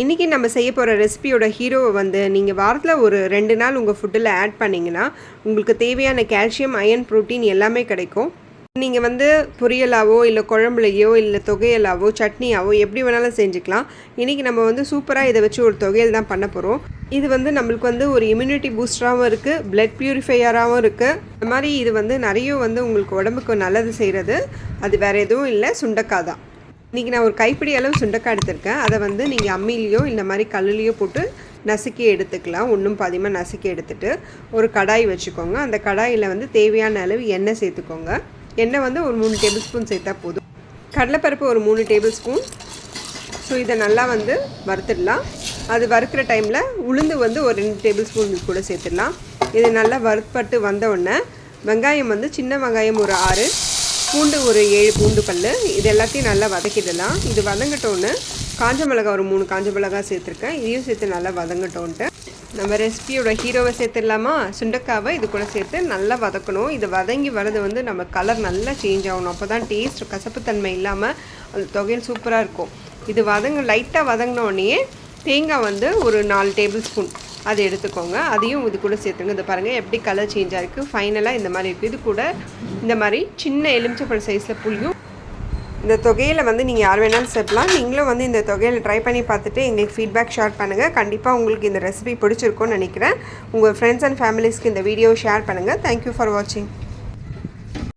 இன்றைக்கி நம்ம செய்ய போகிற ரெசிபியோட ஹீரோவை வந்து நீங்கள் வாரத்தில் ஒரு ரெண்டு நாள் உங்கள் ஃபுட்டில் ஆட் பண்ணிங்கன்னா உங்களுக்கு தேவையான கால்சியம் அயன் ப்ரோட்டீன் எல்லாமே கிடைக்கும். நீங்கள் வந்து பொரியலாவோ இல்லை குழம்புலையோ இல்லை தொகையலாவோ சட்னியாவோ எப்படி வேணாலும் செஞ்சுக்கலாம். இன்றைக்கி நம்ம வந்து சூப்பராக இதை வச்சு ஒரு தொகையல் தான் பண்ண போகிறோம் இது வந்து நம்மளுக்கு வந்து ஒரு இம்யூனிட்டி பூஸ்டராகவும் இருக்குது பிளட் ப்யூரிஃபையராகவும் இருக்குது இந்த மாதிரி இது வந்து நிறைய வந்து உங்களுக்கு உடம்புக்கு நல்லது செய்கிறது அது வேறு எதுவும் இல்லை சுண்டக்காய் தான். இன்றைக்கி நான் ஒரு கைப்பிடி அளவு சுண்டக்காய் எடுத்திருக்கேன். அதை வந்து நீங்கள் அம்மிலேயோ இந்த மாதிரி கல்லுலேயோ போட்டு நசுக்கி எடுத்துக்கலாம். ஒன்றும் பாதியமாக நசுக்கி எடுத்துட்டு ஒரு கடாய் வச்சுக்கோங்க. அந்த கடாயில் வந்து தேவையான அளவு எண்ணெய் சேர்த்துக்கோங்க. எண்ணெய் வந்து ஒரு மூணு டேபிள் ஸ்பூன் சேர்த்தா போதும். கடலைப்பருப்பு ஒரு மூணு டேபிள் ஸ்பூன். ஸோ இதை நல்லா வந்து வறுத்துடலாம். அது வறுக்கிற டைமில் உளுந்து வந்து ஒரு ரெண்டு டேபிள் ஸ்பூன் கூட சேர்த்துடலாம். இது நல்லா வறுப்பட்டு வந்த உடனே வெங்காயம் வந்து சின்ன வெங்காயம் ஒரு ஆறு பூண்டு ஒரு ஏழு பூண்டு பல் இது எல்லாத்தையும் நல்லா வதக்கிடலாம். இது வதங்கட்டோன்னு காஞ்ச மிளகா ஒரு மூணு காஞ்ச மிளகா சேர்த்துருக்கேன். இதையும் சேர்த்து நல்லா வதங்கட்டோன்ட்டு நம்ம ரெசிபியோட ஹீரோவை சேர்த்துடலாமா? சுண்டக்காவை இது கூட சேர்த்து நல்லா வதக்கணும். இது வதங்கி வரது வந்து நம்ம கலர் நல்லா சேஞ்ச் ஆகணும். அப்போ தான் டேஸ்ட் கசப்புத்தன்மை இல்லாமல் அந்த தொகையில் சூப்பராக இருக்கும். இது வதங்க லைட்டாக வதங்கினோடனே தேங்காய் வந்து ஒரு நாலு டேபிள் ஸ்பூன் அதை எடுத்துக்கோங்க. அதையும் இது கூட சேர்த்துங்க இது பாருங்கள் எப்படி கலர் சேஞ்ச் ஆகிருக்கு ஃபைனலாக இந்த மாதிரி இருக்குது இது கூட இந்த மாதிரி சின்ன எலுமிச்சப்பழம் சைஸில் புளியும். இந்த தொகையில் வந்து நீங்கள் யார் வேணாலும் சேர்க்கலாம் நீங்களும் வந்து இந்த தொகையில் ட்ரை பண்ணி பார்த்துட்டு எங்களுக்கு ஃபீட்பேக் ஷேர் பண்ணுங்கள் கண்டிப்பாக உங்களுக்கு இந்த ரெசிபி பிடிச்சிருக்கும்னு நினைக்கிறேன். உங்கள் ஃப்ரெண்ட்ஸ் அண்ட் ஃபேமிலிஸ்க்கு இந்த வீடியோ ஷேர் பண்ணுங்கள் தேங்க்யூ ஃபார் வாட்சிங்